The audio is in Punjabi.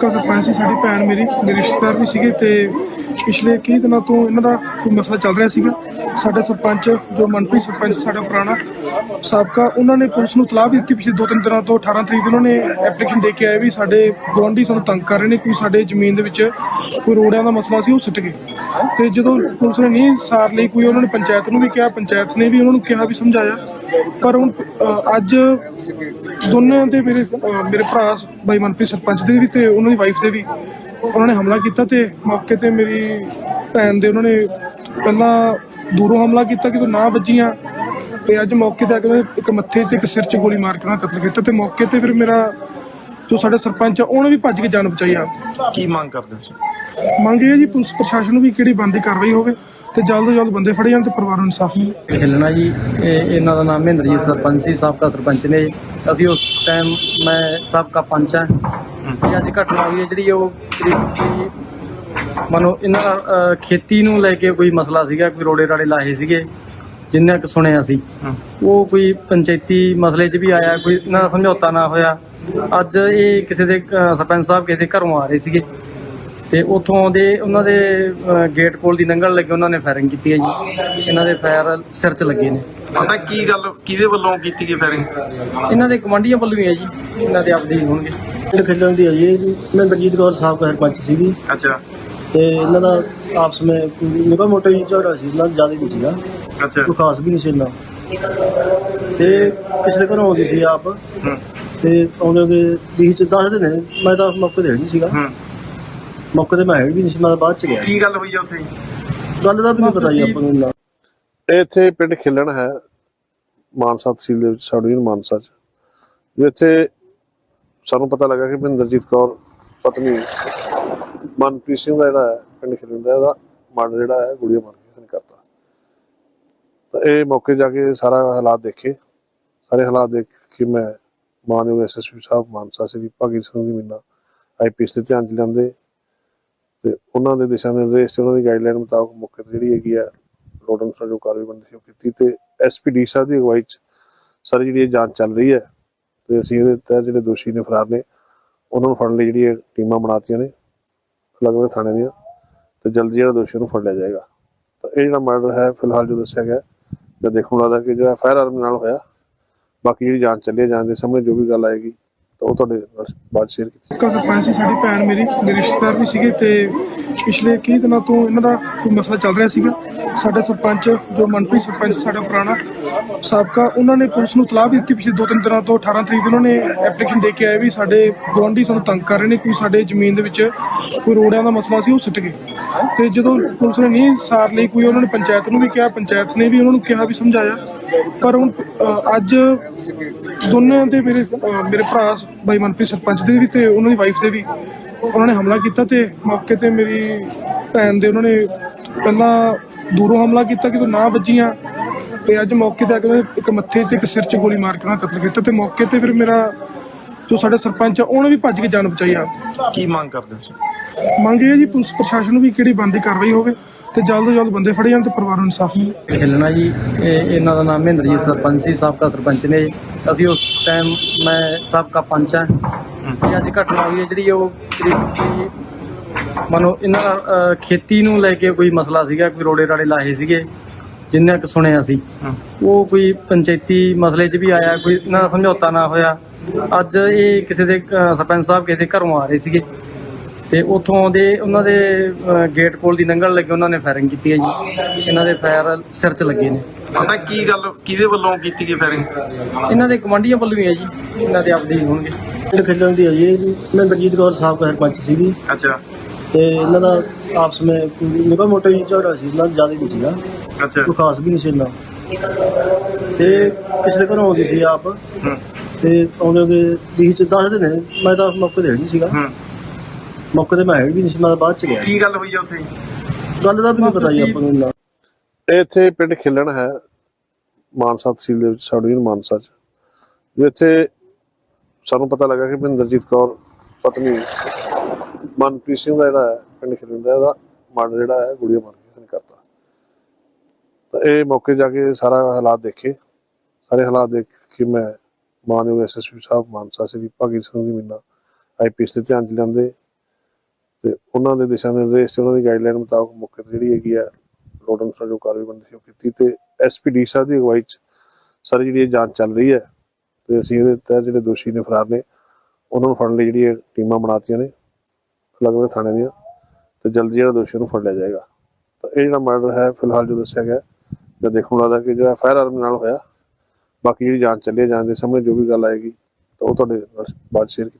ਸਾਬਕਾ ਸਰਪੰਚ ਸੀ, ਸਾਡੀ ਭੈਣ ਮੇਰੀ, ਮੇਰੇ ਰਿਸ਼ਤੇਦਾਰ ਵੀ ਸੀਗੇ ਤੇ ਪਿਛਲੇ ਕਈ ਦਿਨਾਂ ਤੋਂ ਇਹਨਾਂ ਦਾ ਕੋਈ ਮਸਲਾ ਚੱਲ ਰਿਹਾ ਸੀਗਾ। ਸਾਡਾ ਸਰਪੰਚ, ਜੋ ਮਨਪ੍ਰੀਤ ਸਰਪੰਚ ਸਾਡਾ ਪੁਰਾਣਾ ਸਾਬਕਾ, ਉਹਨਾਂ ਨੇ ਪੁਲਿਸ ਨੂੰ ਤਲਾਹ ਦਿੱਤੀ ਪਿਛਲੇ ਦੋ ਤਿੰਨ ਦਿਨਾਂ ਤੋਂ 18 ਤਰੀਕ ਨੂੰ ਉਹਨਾਂ ਨੇ ਐਪਲੀਕੇਸ਼ਨ ਦੇ ਕੇ ਆਏ ਵੀ ਸਾਡੇ ਗੁਆਂਢੀ ਸਾਨੂੰ ਤੰਗ ਕਰ ਰਹੇ ਨੇ, ਕੋਈ ਸਾਡੇ ਜ਼ਮੀਨ ਦੇ ਵਿੱਚ ਕੋਈ ਰੋੜਿਆਂ ਦਾ ਮਸਲਾ ਸੀ, ਉਹ ਸਿੱਟ ਗਏ। ਤੇ ਜਦੋਂ ਪੁਲਿਸ ਨੇ ਨਹੀਂ ਸਾਰ ਲਈ, ਕੋਈ ਉਹਨਾਂ ਨੇ ਪੰਚਾਇਤ ਨੂੰ ਵੀ ਕਿਹਾ, ਪੰਚਾਇਤ ਨੇ ਵੀ ਉਹਨਾਂ ਨੂੰ ਕਿਹਾ ਵੀ ਸਮਝਾਇਆ। ਪਰ ਹੁਣ ਅੱਜ ਦੋਨਾਂ ਦੇ ਮੇਰੇ ਮੇਰੇ ਭਰਾ ਬਾਈ ਮਨਪ੍ਰੀਤ ਸਰਪੰਚ ਦੇ ਵੀ ਤੇ ਉਹਨਾਂ ਦੀ ਵਾਈਫ ਦੇ ਵੀ ਉਹਨਾਂ ਨੇ ਹਮਲਾ ਕੀਤਾ ਤੇ ਮੌਕੇ ਤੇ ਮੇਰੀ ਭੈਣ ਦੇ ਉਹਨਾਂ ਨੇ ਪਹਿਲਾਂ ਦੂਰੋਂ ਹਮਲਾ ਕੀਤਾ ਕਿ ਤੂੰ ਨਾ ਵੱਜੀਆਂ ਤੇ ਅੱਜ ਮੌਕੇ ਤੇ ਆ ਕੇ ਇੱਕ ਮੱਥੇ ਤੇ ਇੱਕ ਸਿਰ 'ਚ ਗੋਲੀ ਮਾਰ ਕੇ ਉਹਨਾਂ ਕਤਲ ਕੀਤਾ ਤੇ ਮੌਕੇ ਤੇ ਫਿਰ ਮੇਰਾ ਜੋ ਸਾਡਾ ਸਰਪੰਚ ਆ ਉਹਨੇ ਵੀ ਭੱਜ ਕੇ ਜਾਨ ਬਚਾਈ ਆ। ਕੀ ਮੰਗ ਕਰਦੇ ਹੋ ਮੰਗ ਇਹ ਜੀ ਪੁਲਿਸ ਪ੍ਰਸ਼ਾਸਨ ਨੂੰ ਵੀ ਕਿਹੜੀ ਬੰਦੀ ਕਾਰਵਾਈ ਹੋਵੇ। ਤੇ ਜਲਦ ਤੋਂ ਜਲਦ ਬੰਦੇ ਫੜੇ ਜਾਣ ਤੇ ਪਰਿਵਾਰ ਨੂੰ ਇਨਸਾਫ ਮਿਲੇ। ਖੇਲਣਾ ਜੀ ਇਹ ਇਹਨਾਂ ਦਾ ਨਾਮ ਮਹਿੰਦਰਜੀਤ ਸਰਪੰਚ ਸੀ ਸਾਬਕਾ ਸਰਪੰਚ ਨੇ। ਅਸੀਂ ਉਸ ਟਾਈਮ ਮੈਂ ਸਾਬਕਾ ਪੰਚ ਹਾਂ। ਇਹ ਅੱਜ ਘਟਨਾ ਹੋਈ ਹੈ ਜਿਹੜੀ ਉਹ ਕਰੀਬ ਮਨੋ ਇਹਨਾਂ ਦਾ ਅਹ, ਖੇਤੀ ਨੂੰ ਲੈ ਕੇ ਕੋਈ ਮਸਲਾ ਸੀਗਾ ਕੋਈ ਰੋੜੇ ਰਾੜੇ ਲਾਏ ਸੀਗੇ ਜਿੰਨੇ ਕੁ ਸੁਣਿਆ ਸੀ ਉਹ ਕੋਈ ਪੰਚਾਇਤੀ ਮਸਲੇ 'ਚ ਵੀ ਆਇਆ ਕੋਈ ਇਹਨਾਂ ਦਾ ਸਮਝੌਤਾ ਨਾ ਹੋਇਆ। ਅੱਜ ਇਹ ਕਿਸੇ ਦੇ ਅਹ, ਸਰਪੰਚ ਸਾਹਿਬ ਕਿਸੇ ਦੇ ਘਰੋਂ ਆ ਰਹੇ ਸੀਗੇ। ਤੇ ਉਥੋਂ ਦੇ ਉਹਨਾਂ ਦੇ ਗੇਟ ਕੋਲ ਦੀ ਲੰਘਣ ਲੱਗੇ ਉਹਨਾਂ ਨੇ ਫਾਇਰਿੰਗ ਕੀਤੀ ਹੈ ਜੀ। ਇਹਨਾਂ ਦੇ ਫਾਇਰ ਸਿਰ 'ਚ ਲੱਗੇ ਨੇ। ਪਤਾ ਕੀ ਗੱਲ ਕਿਹਦੇ ਵੱਲੋਂ ਕੀਤੀ ਗਈ ਫਾਇਰਿੰਗ ਇਹਨਾਂ ਦੇ ਗਵਾਂਢੀਆਂ ਵੱਲੋਂ ਹੀ ਹੈ ਜੀ। ਇਹਨਾਂ ਦੇ ਆਪਦੇ ਹੀ ਹੋਣਗੇ। ਪਿੰਡ ਖੇਡਣ ਦੀ ਹੈ ਜੀ। ਇਹ ਮਹਿੰਦਰਜੀਤ ਕੌਰ ਸਾਬਕਾ ਸਰਪੰਚ ਸੀਗੀ। ਅੱਛਾ। ਤੇ ਇਹਨਾਂ ਦਾ ਆਪਸ ਵਿੱਚ ਨਿਕਾ ਮੋਟਾ ਹੀ ਝਗੜਾ ਸੀ। ਇਹਨਾਂ ਦਾ ਜ਼ਿਆਦਾ ਨਹੀਂ ਸੀਗਾ। ਅੱਛਾ। ਕੋਈ ਖਾਸ ਵੀ ਨਹੀਂ ਸੀ ਇੰਨਾ ਤੇ ਪਿਛਲੇ ਘਰੋਂ ਆਉਂਦੀ ਸੀ ਆਪ। ਹੂੰ। ਤੇ ਆਉਂਦੇ ਦੇ ਵੀਹ ਚ ਦੱਸਦੇ ਨੇ ਮੈਂ ਤਾਂ ਮੌਕੇ ਤੇ ਹੈ ਨਹੀਂ ਸੀਗਾ। ਹੂੰ। ਮੌਕੇ ਤੇ ਮੈਂ ਹੈ ਵੀ ਨਹੀਂ ਸੀ ਮੈਂ ਤਾਂ ਬਾਅਦ ਚ ਗਿਆ। ਕੀ ਗੱਲ ਹੋਈ ਆ ਉੱਥੇ? ਗੱਲ ਦਾ ਵੀ ਨਹੀਂ ਪਤਾ ਜੀ ਆਪਾਂ ਨੂੰ ਇੰਨਾ ਇਹ ਇੱਥੇ ਪਿੰਡ ਖਿਲਣ ਹੈ ਮਾਨਸਾ ਤਹਿਸੀਲ ਦੇ ਵਿੱਚ ਸਾਡੀ ਮਾਨਸਾ ਚ। ਜੋ ਇੱਥੇ ਸਾਨੂੰ ਪਤਾ ਲੱਗਾ ਕਿ ਮਹਿੰਦਰਜੀਤ ਕੌਰ ਪਤਨੀ ਮਨਪ੍ਰੀਤ ਸਿੰਘ ਦਾ ਜਿਹੜਾ ਹੈ ਪਿੰਡ ਖਿਲਣ ਦਾ ਇਹਦਾ ਮਰਡਰ ਜਿਹੜਾ ਹੈ ਗੁੜੀਆ ਮਾਰ ਕੇ ਕਰਤਾ। ਤਾਂ ਇਹ ਮੌਕੇ ਜਾ ਕੇ ਸਾਰਾ ਹਾਲਾਤ ਦੇਖੇ। ਸਾਰੇ ਹਾਲਾਤ ਦੇਖ ਕੇ ਮੈਂ ਮਾਨਯੋਗ ਐਸਐਸਪੀ ਸਾਹਿਬ ਮਾਨਸਾ ਸ੍ਰੀ ਭਾਗੀ ਸਿੰਘ ਦੀ ਮਿੰਨਾ ਆਈਪੀਐਸ ਦੇ ਧਿਆਨ ਚ ਲਿਆਂਦੇ। ਤੇ ਉਹਨਾਂ ਦੇ ਦਿਸ਼ਾ ਨਿਰਦੇਸ਼ ਤੇ ਉਹਨਾਂ ਦੀ ਗਾਈਡਲਾਈਨ ਮੁਤਾਬਕ ਮੌਕੇ ਤੇ ਜਿਹੜੀ ਹੈਗੀ ਆ ਲੋੜ ਅਨੁਸਾਰ ਜੋ ਕਾਰਵਾਈ ਬਣਦੀ ਸੀ ਉਹ ਕੀਤੀ ਤੇ ਐਸਪੀਡੀ ਸਾਹਿਬ ਦੀ ਅਗਵਾਈ ਚ ਸਾਰੀ ਜਿਹੜੀ ਇਹ ਜਾਂਚ ਚੱਲ ਰਹੀ ਹੈ ਤੇ ਅਸੀਂ ਇਹਦੇ ਤਹਿਤ ਜਿਹੜੇ ਦੋਸ਼ੀ ਨੇ ਫਰਾਰ ਨੇ, ਉਹਨਾਂ ਨੂੰ ਫੜਨ ਲਈ ਜਿਹੜੀ ਇਹ ਟੀਮਾਂ ਬਣਾਤੀਆਂ ਨੇ, ਅਲੱਗ-ਅਲੱਗ ਥਾਣੇ ਦੀਆਂ ਤੇ ਜਲਦੀ ਜਿਹੜਾ ਦੋਸ਼ੀ ਨੂੰ ਫੜ ਲਿਆ ਜਾਏਗਾ। ਤਾਂ ਇਹ ਜਿਹੜਾ ਮਰਡਰ ਹੈ, ਫਿਲਹਾਲ ਜੋ ਦੱਸਿਆ ਗਿਆ, ਜਾਂ ਦੇਖਣ ਨੂੰ ਲੱਗਦਾ ਕਿ ਜਿਹੜਾ ਫਾਇਰ ਆਰਮ ਨਾਲ ਹੋਇਆ, ਬਾਕੀ ਜਿਹੜੀ ਜਾਂਚ ਚੱਲੀ ਹੈ, ਜਾਂਚ ਦੇ ਸਾਹਮਣੇ ਜੋ ਵੀ ਗੱਲ ਆਏਗੀ ਤਾਂ ਉਹ ਤੁਹਾਡੇ ਨਾਲ ਬਾਅਦ ਸ਼ੇਅਰ ਕੀਤੀ। ਸਾਬਕਾ ਸਰਪੰਚ ਸੀ ਸਾਡੀ ਭੈਣ ਮੇਰੀ, ਮੇਰੇ ਰਿਸ਼ਤੇਦਾਰ ਵੀ ਸੀਗੇ ਤੇ ਪਿਛਲੇ ਕਈ ਦਿਨਾਂ ਤੋਂ ਇਹਨਾਂ ਦਾ ਕੋਈ ਮਸਲਾ ਚੱਲ ਰਿਹਾ ਸੀਗਾ। ਸਾਡਾ ਸਰਪੰਚ, ਜੋ ਮਨਪ੍ਰੀਤ ਸਰਪੰਚ ਸਾਡਾ ਪੁਰਾਣਾ ਸਾਬਕਾ, ਉਹਨਾਂ ਨੇ ਪੁਲਿਸ ਨੂੰ ਤਲਾਹ ਦਿੱਤੀ ਪਿਛਲੇ ਦੋ ਤਿੰਨ ਦਿਨਾਂ ਤੋਂ 18 ਤਰੀਕ ਨੂੰ ਉਹਨਾਂ ਨੇ ਐਪਲੀਕੇਸ਼ਨ ਦੇ ਕੇ ਆਏ ਵੀ ਸਾਡੇ ਗੁਆਂਢੀ ਸਾਨੂੰ ਤੰਗ ਕਰ ਰਹੇ ਨੇ ਕੋਈ ਸਾਡੇ ਜ਼ਮੀਨ ਦੇ ਵਿੱਚ ਕੋਈ ਰੋੜਿਆਂ ਦਾ ਮਸਲਾ ਸੀ, ਉਹ ਸਿੱਟ ਗਏ। ਤੇ ਜਦੋਂ ਪੁਲਿਸ ਨੇ ਨਹੀਂ ਸਾਰ ਲਈ ਕੋਈ, ਉਹਨਾਂ ਨੇ ਪੰਚਾਇਤ ਨੂੰ ਵੀ ਕਿਹਾ, ਪੰਚਾਇਤ ਨੇ ਵੀ ਉਹਨਾਂ ਨੂੰ ਕਿਹਾ ਵੀ ਸਮਝਾਇਆ। ਪਰ ਹੁਣ ਅੱਜ ਦੋਨਾਂ ਦੇ ਮੇਰੇ ਮੇਰੇ ਭਰਾ ਬਾਈ ਮਨਪ੍ਰੀਤ ਸਰਪੰਚ ਦੇ ਵੀ ਤੇ ਉਹਨਾਂ ਦੀ ਵਾਈਫ ਦੇ ਵੀ ਉਹਨਾਂ ਨੇ ਹਮਲਾ ਕੀਤਾ ਤੇ ਮੌਕੇ ਤੇ ਮੇਰੀ ਭੈਣ ਦੇ ਉਹਨਾਂ ਨੇ ਪਹਿਲਾਂ ਦੂਰੋਂ ਹਮਲਾ ਕੀਤਾ ਕਿ ਤੂੰ ਨਾ ਵੱਜੀਆਂ ਤੇ ਅੱਜ ਮੌਕੇ ਤੇ ਆ ਕੇ ਉਹਨਾਂ ਨੇ ਇੱਕ ਮੱਥੇ ਤੇ ਇੱਕ ਸਿਰ 'ਚ ਗੋਲੀ ਮਾਰ ਕੇ ਉਹਨਾਂ ਕਤਲ ਕੀਤਾ ਤੇ ਮੌਕੇ ਤੇ ਫਿਰ ਮੇਰਾ ਜੋ ਸਾਡਾ ਸਰਪੰਚ ਆ ਉਹਨੇ ਵੀ ਭੱਜ ਕੇ ਜਾਨ ਬਚਾਈ ਆ। ਕੀ ਮੰਗ ਕਰਦੇ ਹੋ ਤੁਸੀਂ ਮੰਗ ਇਹ ਹੈ ਜੀ ਪੁਲਿਸ ਪ੍ਰਸ਼ਾਸਨ ਨੂੰ ਵੀ ਕਿਹੜੀ ਬੰਦੀ ਕਾਰਵਾਈ ਹੋਵੇ ਤੇ ਜਲਦ ਤੋਂ ਜਲਦ ਬੰਦੇ ਫੜੇ ਜਾਣ ਤੇ ਪਰਿਵਾਰ ਨੂੰ ਇਨਸਾਫ ਮਿਲੇ। ਖੇਲਣਾ ਜੀ ਇਹ ਇਹਨਾਂ ਦਾ ਨਾਮ ਮਹਿੰਦਰਜੀਤ ਸਰਪੰਚ ਸੀ ਸਾਬਕਾ ਸਰਪੰਚ ਨੇ। ਅਸੀਂ ਉਸ ਟਾਈਮ ਮੈਂ ਸਾਬਕਾ ਪੰਚ ਹਾਂ। ਇਹ ਅੱਜ ਘਟਨਾ ਹੋਈ ਹੈ ਜਿਹੜੀ ਉਹ ਮਨੋ ਇਹਨਾਂ ਦਾ ਖੇਤੀ ਨੂੰ ਲੈ ਕੇ ਕੋਈ ਮਸਲਾ ਸੀਗਾ ਕੋਈ ਰੋੜੇ ਰਾੜੇ ਲਾਏ ਸੀਗੇ ਜਿੰਨੇ ਕੁ ਸੁਣਿਆ ਸੀ ਉਹ ਕੋਈ ਪੰਚਾਇਤੀ ਮਸਲੇ 'ਚ ਵੀ ਆਇਆ ਕੋਈ ਇਹਨਾਂ ਦਾ ਸਮਝੌਤਾ ਨਾ ਹੋਇਆ। ਅੱਜ ਇਹ ਕਿਸੇ ਦੇ ਸਰਪੰਚ ਸਾਹਿਬ ਕਿਸੇ ਦੇ ਘਰੋਂ ਆ ਰਹੇ ਸੀਗੇ। ਤੇ ਉਥੋਂ ਦੇ ਉਹਨਾਂ ਦੇ ਗੇਟ ਕੋਲ ਦੀ ਲੰਘਣ ਲੱਗੇ ਉਹਨਾਂ ਨੇ ਫਾਇਰਿੰਗ ਕੀਤੀ ਹੈ ਜੀ। ਇਹਨਾਂ ਦੇ ਫਾਇਰ ਸਿਰ 'ਚ ਲੱਗੇ ਨੇ। ਪਤਾ ਕੀ ਗੱਲ ਕਿਹਦੇ ਵੱਲੋਂ ਕੀਤੀ ਗਈ ਫਾਇਰਿੰਗ ਇਹਨਾਂ ਦੇ ਗਵਾਂਢੀਆਂ ਵੱਲੋਂ ਹੀ ਹੈ ਜੀ। ਇਹਨਾਂ ਦੇ ਆਪਦੇ ਹੀ ਹੋਣਗੇ। ਪਿੰਡ ਖੇਡਣ ਦੀ ਹੈ ਜੀ ਇਹ ਮਹਿੰਦਰਜੀਤ ਕੌਰ ਸਾਬਕਾ ਸਰਪੰਚ ਸੀਗੀ। ਅੱਛਾ। ਤੇ ਇਹਨਾਂ ਦਾ ਆਪਸ ਵਿੱਚ ਨਿਕਾ ਮੋਟਾ ਹੀ ਝਗੜਾ ਸੀ ਇਹਨਾਂ ਦਾ ਜ਼ਿਆਦਾ ਨਹੀਂ ਸੀਗਾ। ਅੱਛਾ। ਕੋਈ ਖਾਸ ਵੀ ਨਹੀਂ ਸੀ ਇੰਨਾ। ਤੇ ਪਿਛਲੇ ਘਰੋਂ ਆਉਂਦੀ ਸੀ ਆਪ। ਹੂੰ। ਤੇ ਆਉਂਦੇ ਦੇ ਵੀਹ ਚ ਦੱਸਦੇ ਨੇ ਮੈਂ ਤਾਂ ਮੌਕੇ ਤੇ ਹੈ ਨਹੀਂ ਸੀਗਾ। ਹੂੰ। ਮੌਕੇ ਤੇ ਮੈਂ ਹੈ ਵੀ ਨਹੀਂ ਸੀ ਮੈਂ ਤਾਂ ਬਾਅਦ ਚ ਗਿਆ। ਕੀ ਗੱਲ ਹੋਈ ਆ ਉੱਥੇ? ਗੱਲ ਦਾ ਵੀ ਨਹੀਂ ਪਤਾ ਜੀ ਆਪਾਂ ਨੂੰ ਇੰਨਾ ਇਹ ਇੱਥੇ ਪਿੰਡ ਖਿਲਣ ਹੈ ਮਾਨਸਾ ਤਹਿਸੀਲ ਦੇ ਵਿੱਚ ਸਾਡੀ ਮਾਨਸਾ ਚ। ਜੋ ਇੱਥੇ ਸਾਨੂੰ ਪਤਾ ਲੱਗਾ ਕਿ ਮਹਿੰਦਰਜੀਤ ਕੌਰ ਪਤਨੀ ਮਨਪ੍ਰੀਤ ਸਿੰਘ ਦਾ ਜਿਹੜਾ ਹੈ ਪਿੰਡ ਖਿਲਣ ਦਾ ਇਹਦਾ ਮਰਡਰ ਜਿਹੜਾ ਹੈ ਗੁੜੀਆ ਮਾਰ ਕੇ ਕਰਤਾ। ਤਾਂ ਇਹ ਮੌਕੇ ਜਾ ਕੇ ਸਾਰਾ ਹਾਲਾਤ ਦੇਖੇ। ਸਾਰੇ ਹਾਲਾਤ ਦੇਖ ਕੇ ਮੈਂ ਮਾਨਯੋਗ ਐਸਐਸਪੀ ਸਾਹਿਬ ਮਾਨਸਾ ਸ੍ਰੀ ਭਾਗੀ ਸਿੰਘ ਦੀ ਮਿੰਨਾ ਆਈਪੀਐਸ ਦੇ ਧਿਆਨ ਚ ਲਿਆਂਦੇ। ਤੇ ਉਹਨਾਂ ਦੇ ਦਿਸ਼ਾ ਨਿਰਦੇਸ਼ ਤੇ ਉਹਨਾਂ ਦੀ ਗਾਈਡਲਾਈਨ ਮੁਤਾਬਕ ਮੌਕੇ ਤੇ ਜਿਹੜੀ ਹੈਗੀ ਆ ਲੋੜ ਅਨੁਸਾਰ ਜੋ ਕਾਰਵਾਈ ਬਣਦੀ ਸੀ ਉਹ ਕੀਤੀ ਤੇ ਐਸਪੀਡੀ ਸਾਹਿਬ ਦੀ ਅਗਵਾਈ ਚ ਸਾਰੀ ਜਿਹੜੀ ਇਹ ਜਾਂਚ ਚੱਲ ਰਹੀ ਹੈ ਤੇ ਅਸੀਂ ਇਹਦੇ ਤਹਿਤ ਜਿਹੜੇ ਦੋਸ਼ੀ ਨੇ ਫਰਾਰ ਨੇ, ਉਹਨਾਂ ਨੂੰ ਫੜਨ ਲਈ ਜਿਹੜੀ ਇਹ ਟੀਮਾਂ ਬਣਾਤੀਆਂ ਨੇ, ਅਲੱਗ-ਅਲੱਗ ਥਾਣੇ ਦੀਆਂ ਤੇ ਜਲਦੀ ਜਿਹੜਾ ਦੋਸ਼ੀ ਨੂੰ ਫੜ ਲਿਆ ਜਾਏਗਾ। ਤਾਂ ਇਹ ਜਿਹੜਾ ਮਰਡਰ ਹੈ, ਫਿਲਹਾਲ ਜੋ ਦੱਸਿਆ ਗਿਆ, ਜਾਂ ਦੇਖਣ ਨੂੰ ਲੱਗਦਾ ਕਿ ਜਿਹੜਾ ਫਾਇਰ ਆਰਮ ਨਾਲ ਹੋਇਆ, ਬਾਕੀ ਜਿਹੜੀ ਜਾਂਚ ਚੱਲੀ ਹੈ, ਜਾਂਚ ਦੇ ਸਾਹਮਣੇ ਜੋ ਵੀ ਗੱਲ ਆਏਗੀ, ਤਾਂ ਉਹ ਤੁਹਾਡੇ ਨਾਲ ਬਾਅਦ ਸ਼ੇਅਰ ਕੀਤੀ